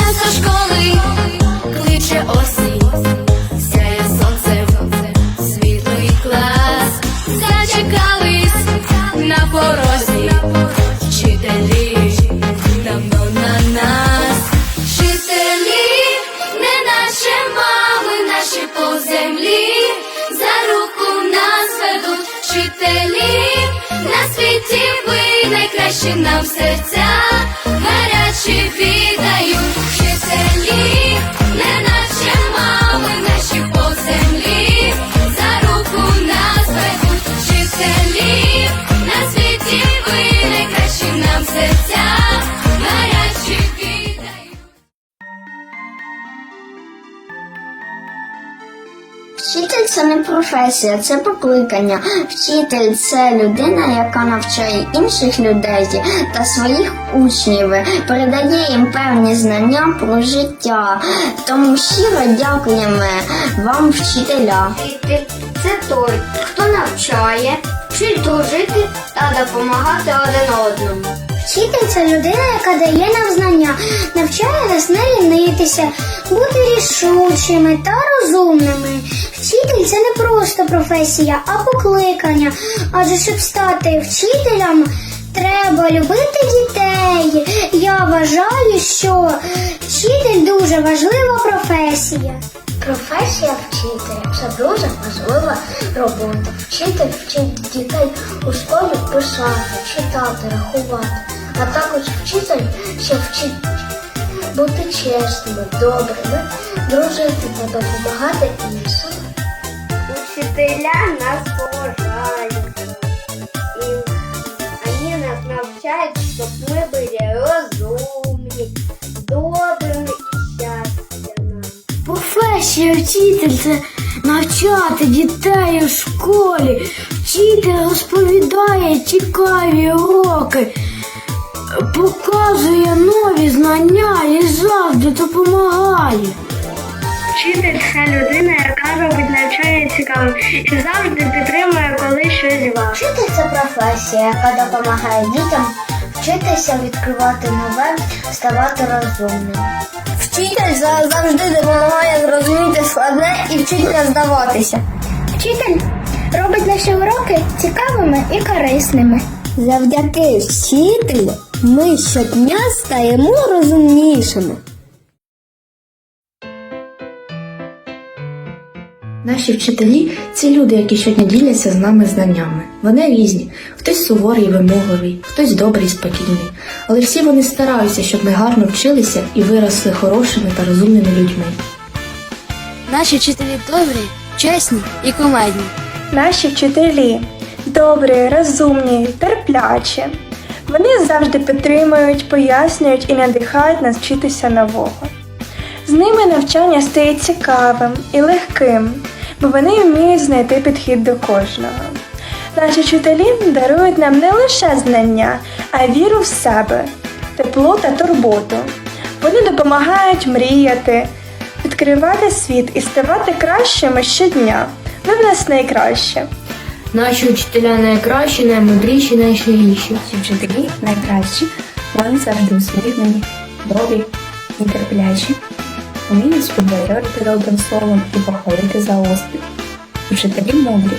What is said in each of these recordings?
Нас школи кличе осінь, сяє сонцем світлий клас, зачекались на порозі, вчителі давно на нас, вчителі, не мами наші по землі, за руку нас ведуть вчителі, на світі ви найкращі нам серця, гарячі віддають вчителі, це не професія, це покликання. Вчитель це людина, яка навчає інших людей та своїх учнів, передає їм певні знання про життя. Тому щиро дякуємо вам, вчителя. Це той, хто навчає, вчить дружити та допомагати один одному. Вчитель це людина, яка дає нам знання, навчає нас не лінитися, бути рішучими та розумними. Вчитель це не просто професія, а покликання. Адже щоб стати вчителем, треба любити дітей. Я вважаю, що вчитель дуже важлива професія. Професія вчителя це дуже важлива робота. Вчитель вчить дітей у школі писати, читати, рахувати. А також вчитель ще вчить бути чесними, добрими, дружити та допомагати іншим. Учителя нас поважають. І вони нас навчають, щоб ми були розумні, добрими і щастя. Професія вчитель це навчати дітей у школі. Вчитель розповідає цікаві уроки, показує нові знання і завжди допомагає. Вчитель це людина, яка робить навчання цікавим і завжди підтримує, коли щось важко. Вчитель це професія, яка допомагає дітям вчитися відкривати нове, ставати розумним. Вчитель завжди допомагає зрозуміти складне і вчить не здаватися. Вчитель робить наші уроки цікавими і корисними. Завдяки вчителю ми щодня стаємо розумнішими. Наші вчителі це люди, які щодня діляться з нами знаннями. Вони різні, хтось суворий, вимогливий, хтось добрий, спокійний. Але всі вони стараються, щоб ми гарно вчилися і виросли хорошими та розумними людьми. Наші вчителі добрі, чесні і кумедні. Наші вчителі добрі, розумні, терплячі. Вони завжди підтримують, пояснюють і надихають нас вчитися нового. З ними навчання стає цікавим і легким, бо вони вміють знайти підхід до кожного. Наші вчителі дарують нам не лише знання, а віру в себе, тепло та турботу. Вони допомагають мріяти, відкривати світ і ставати кращими щодня. Ви в нас найкраще. Наші вчителя найкращі, наймудріші, найщиріші. Вчителі найкращі, вони завжди усміхнені, добрі і терплячі, вміють підбадьорити добрим словом і похвалити за успіх. Вчителі мудрі,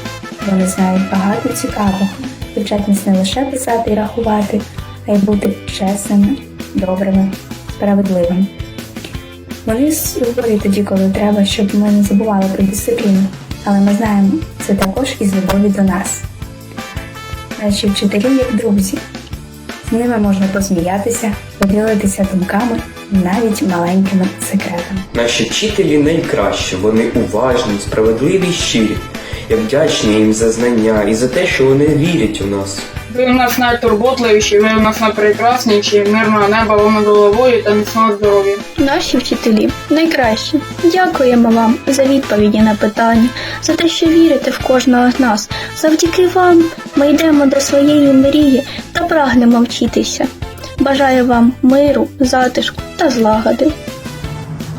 вони знають багато цікавого, вчать нас не лише писати і рахувати, а й бути чесними, добрими, справедливими. Вони суворі тоді, коли треба, щоб ми не забували про дисципліну, але ми знаємо, це також із любові до нас. Наші вчителі як друзі. З ними можна посміятися, поділитися думками, навіть маленькими секретами. Наші вчителі найкращі, вони уважні, справедливі щирі. Я вдячний їм за знання і за те, що вони вірять у нас. Ви у нас найтурботливіші, ви у нас найпрекрасніші, мирного неба вам над головою та міцного здоров'я. Наші вчителі найкращі. Дякуємо вам за відповіді на питання, за те, що вірите в кожного з нас. Завдяки вам ми йдемо до своєї мрії та прагнемо вчитися. Бажаю вам миру, затишку та злагоди.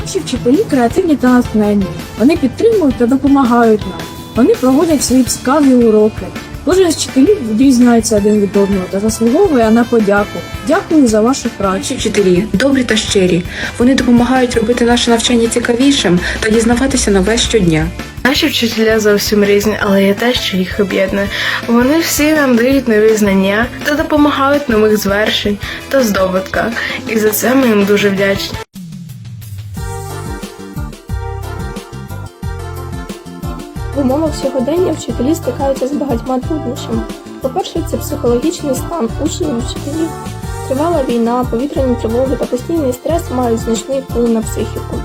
Наші вчителі креативні та натхненні. Вони підтримують та допомагають нам. Вони проводять свої цікаві уроки. Кожен з вчителів відрізняється один від одного та заслуговує на подяку. Дякую за вашу працю. Наші вчителі добрі та щирі. Вони допомагають робити наше навчання цікавішим та дізнаватися нове щодня. Наші вчителя зовсім різні, але є те, що їх об'єднує. Вони всі нам дають нові знання та допомагають нових звершень та здобутках. І за це ми їм дуже вдячні. Умовах сьогодення вчителі стикаються з багатьма труднощами. По-перше, це психологічний стан учнів і вчителів. Тривала війна, повітряні тривоги та постійний стрес мають значний вплив на психіку.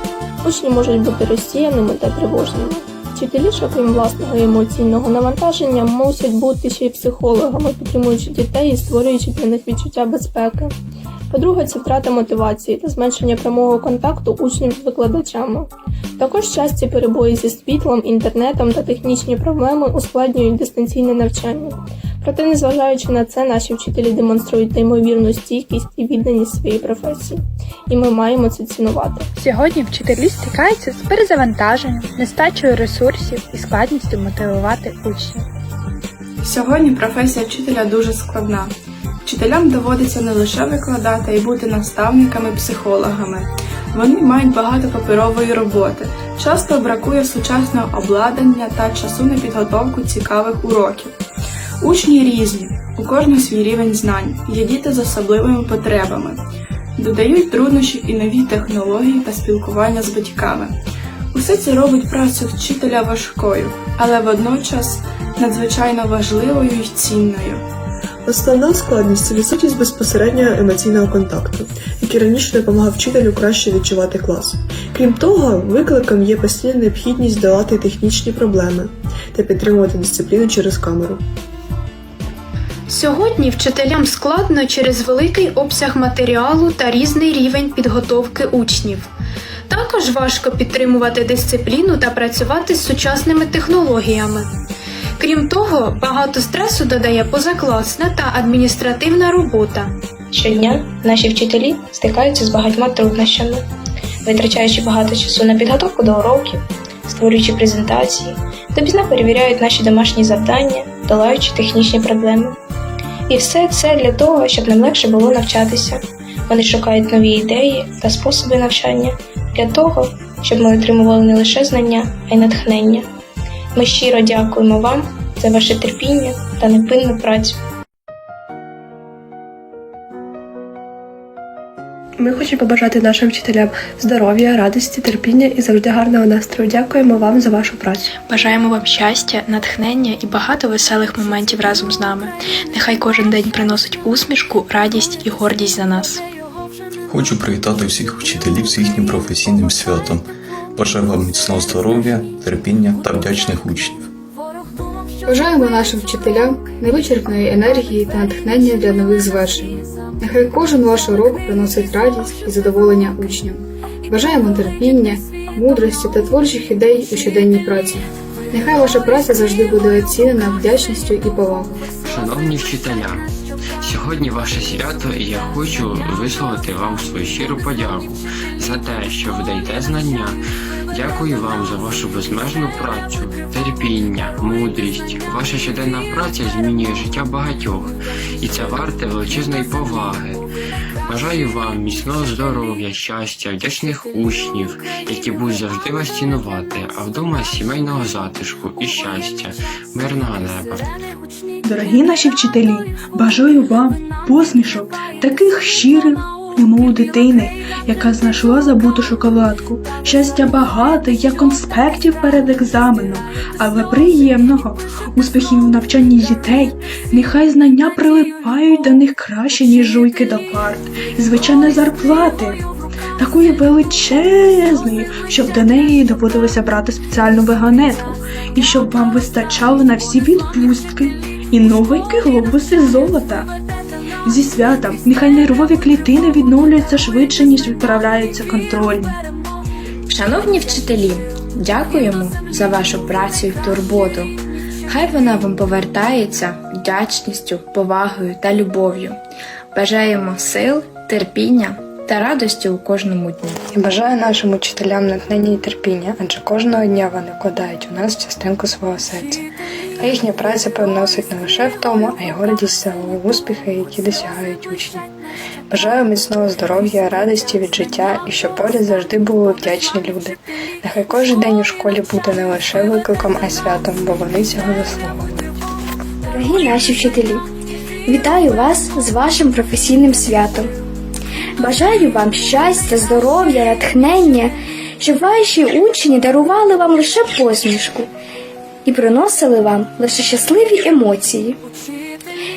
Учні можуть бути розсіяними та тривожними. Вчителі ж, окрім власного емоційного навантаження, мусять бути ще й психологами, підтримуючи дітей і створюючи для них відчуття безпеки. По-друге, це втрата мотивації та зменшення прямого контакту учнів з викладачами. Також часті перебої зі світлом, інтернетом та технічні проблеми ускладнюють дистанційне навчання. Проте, незважаючи на це, наші вчителі демонструють неймовірну стійкість і відданість своїй професії, і ми маємо це цінувати. Сьогодні вчителі стикаються з перезавантаженням, нестачею ресурсів і складністю мотивувати учнів. Сьогодні професія вчителя дуже складна. Вчителям доводиться не лише викладати, й бути наставниками, психологами. Вони мають багато паперової роботи. Часто бракує сучасного обладнання та часу на підготовку цікавих уроків. Учні різні, у кожного свій рівень знань, є діти з особливими потребами. Додають труднощів і нові технології та спілкування з батьками. Усе це робить працю вчителя важкою, але водночас надзвичайно важливою і цінною. Основна складність це відсутність безпосереднього емоційного контакту, який раніше допомагав вчителю краще відчувати клас. Крім того, викликом є постійна необхідність долати технічні проблеми та підтримувати дисципліну через камеру. Сьогодні вчителям складно через великий обсяг матеріалу та різний рівень підготовки учнів. Також важко підтримувати дисципліну та працювати з сучасними технологіями. Крім того, багато стресу додає позакласна та адміністративна робота. Щодня наші вчителі стикаються з багатьма труднощами, витрачаючи багато часу на підготовку до уроків, створюючи презентації, допізна перевіряють наші домашні завдання, долаючи технічні проблеми. І все це для того, щоб нам легше було навчатися. Вони шукають нові ідеї та способи навчання для того, щоб ми отримували не лише знання, а й натхнення. Ми щиро дякуємо вам за ваше терпіння та невпинну працю. Ми хочемо побажати нашим вчителям здоров'я, радості, терпіння і завжди гарного настрою. Дякуємо вам за вашу працю. Бажаємо вам щастя, натхнення і багато веселих моментів разом з нами. Нехай кожен день приносить усмішку, радість і гордість за нас. Хочу привітати всіх вчителів з їхнім професійним святом. Бажаю вам міцного здоров'я, терпіння та вдячних учнів. Бажаємо нашим вчителям невичерпної енергії та натхнення для нових звершень. Нехай кожен ваш урок приносить радість і задоволення учням. Бажаємо терпіння, мудрості та творчих ідей у щоденній праці. Нехай ваша праця завжди буде оцінена вдячністю і повагою. Шановні вчителя, сьогодні ваше свято, і я хочу висловити вам свою щиру подяку за те, що ви даєте знання. Дякую вам за вашу безмежну працю, терпіння, мудрість. Ваша щоденна праця змінює життя багатьох, і це варте величезної поваги. Бажаю вам міцного здоров'я, щастя, вдячних учнів, які будуть завжди вас цінувати, а вдома сімейного затишку і щастя, мирного неба. Дорогі наші вчителі, бажаю вам посмішок, таких щирих, немов дитини, яка знайшла забуту шоколадку, щастя багато, як конспектів перед екзаменом, але приємного, успіхів у навчанні дітей, нехай знання прилипають до них краще, ніж жуйки до парт, і звичайно зарплати. Такої величезної, щоб до неї доводилося брати спеціальну вагонетку, і щоб вам вистачало на всі відпустки. І новенькі глобуси золота. Зі святом нехай нервові клітини відновлюються швидше, ніж відправляються контрольні. Шановні вчителі, дякуємо за вашу працю і турботу. Хай вона вам повертається вдячністю, повагою та любов'ю. Бажаємо сил, терпіння та радості у кожному дні. І бажаю нашим учителям натхнення і терпіння, адже кожного дня вони вкладають у нас частинку свого серця. Їхня праця приносить не лише втому, а й гордість за успіхи, які досягають учні. Бажаю міцного здоров'я, радості від життя і щоб поряд завжди були вдячні люди. Нехай кожен день у школі буде не лише викликом, а святом, бо вони цього заслуговують. Дорогі наші вчителі, вітаю вас з вашим професійним святом. Бажаю вам щастя, здоров'я, натхнення, щоб ваші учні дарували вам лише посмішку і приносили вам лише щасливі емоції.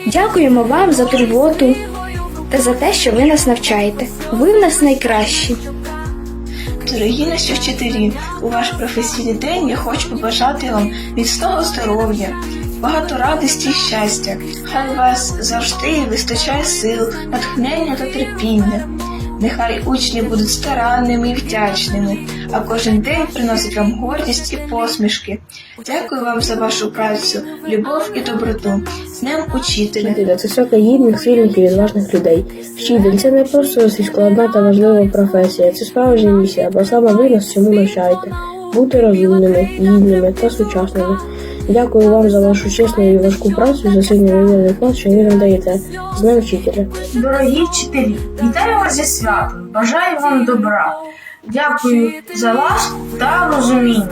Дякуємо вам за турботу та за те, що ви нас навчаєте. Ви в нас найкращі. Дорогі наші вчителі, у ваш професійний день я хочу побажати вам міцного здоров'я, багато радості і щастя. Хай у вас завжди вистачає сил, натхнення та терпіння. Нехай учні будуть старанними і вдячними, а кожен день приносить вам гордість і посмішки. Дякую вам за вашу працю, любов і доброту. З Днем учителя! Це свято гідних, сильних і відважних людей. Вчитель це не просто складна та важлива професія, це справжня місія, бо саме ви нас цьому навчаєте. Бути розумними, гідними та сучасними. Дякую вам за вашу чесну і важку працю, за сильний вивірений клас, що ви нам даєте. З ним вчителя. Дорогі вчителі, вітаю вас зі святом, бажаю вам добра. Дякую за вас та розуміння.